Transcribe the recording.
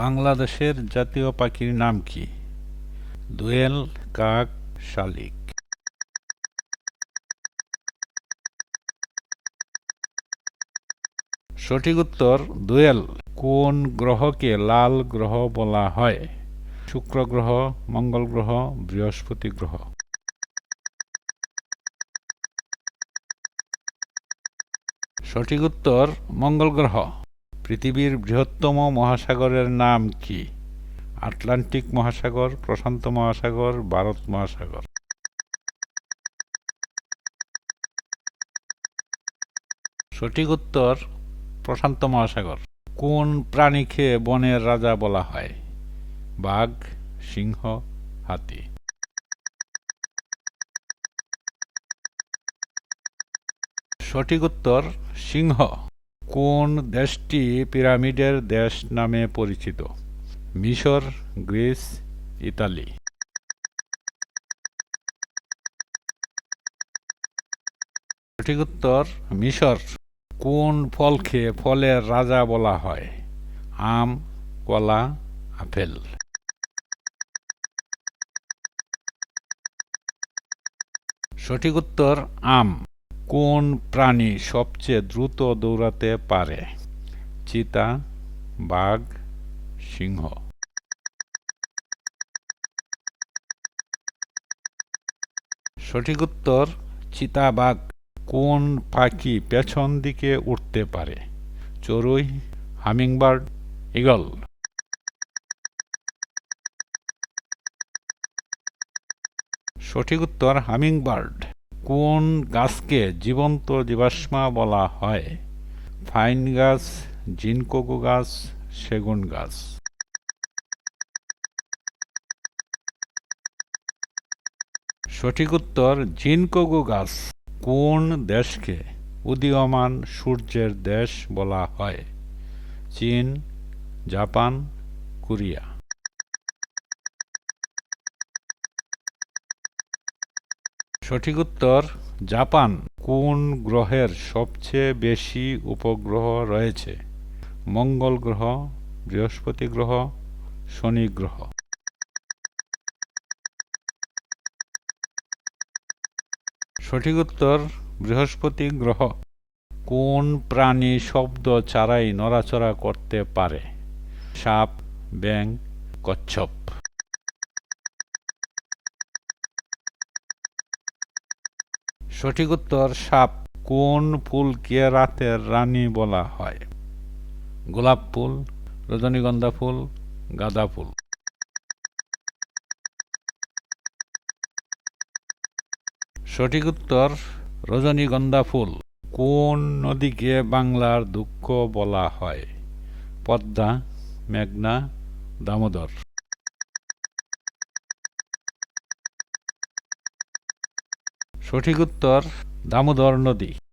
বাংলাদেশের জাতীয় পাখির নাম কি? দোয়েল কাক শালিক। সঠিক উত্তর, দোয়েল। কোন গ্রহকে লাল গ্রহ বলা হয়? শুক্র গ্রহ, মঙ্গল গ্রহ, বৃহস্পতি গ্রহ। সঠিক উত্তর, মঙ্গল গ্রহ। পৃথিবীর বৃহত্তম মহাসাগরের নাম কি? আটলান্টিক মহাসাগর, প্রশান্ত মহাসাগর, ভারত মহাসাগর। সঠিক উত্তর, প্রশান্ত মহাসাগর। কোন প্রাণীকে বনের রাজা বলা হয়? বাঘ, সিংহ, হাতি। সঠিক উত্তর, সিংহ। কোন দেশটি পিরামিডের দেশ নামে পরিচিত? মিশর, গ্রিস, ইতালি। সঠিক উত্তর, মিশর। কোন ফলকে ফলের রাজা বলা হয়? আম, কলা, আপেল। সঠিক উত্তর, আম। কোন প্রাণী সবচেয়ে দ্রুত দৌড়াতে পারে? চিতা, বাঘ, সিংহ। সঠিক উত্তর চিতাবাঘ কোন পাখি পেছন দিকে উঠতে পারে? চড়ুই, হামিংবার্ড ইগল সঠিক উত্তর, হামিংবার্ড। কোন গাছকে জীবন্ত জীবাশ্মা বলা হয়? ফাইন গাছ, জিনকোকো গাছ, সেগুন গাছ। সঠিক উত্তর জিনকোগো গাছ। কোন দেশকে উদীয়মান সূর্যের দেশ বলা হয়? চীন, জাপান, কোরিয়া। সঠিক উত্তর, জাপান। কোন গ্রহের সবচেয়ে বেশি উপগ্রহ রয়েছে? মঙ্গল গ্রহ, বৃহস্পতি গ্রহ, শনি গ্রহ। সঠিক উত্তর, বৃহস্পতি গ্রহ। কোন প্রাণী শব্দ ছাড়াই নড়াচড়া করতে পারে? সাপ ব্যাং কচ্ছপ। সঠিক উত্তর সাপ কোন ফুলকে রাতের রানী বলা হয়? গোলাপ ফুল, রজনীগন্ধা ফুল, গাঁদা ফুল। সঠিক উত্তর রজনীগন্ধা ফুল। কোন নদীকে বাংলার দুঃখ বলা হয়? পদ্মা, মেঘনা, দামোদর। সঠিক উত্তর দামোদর নদী।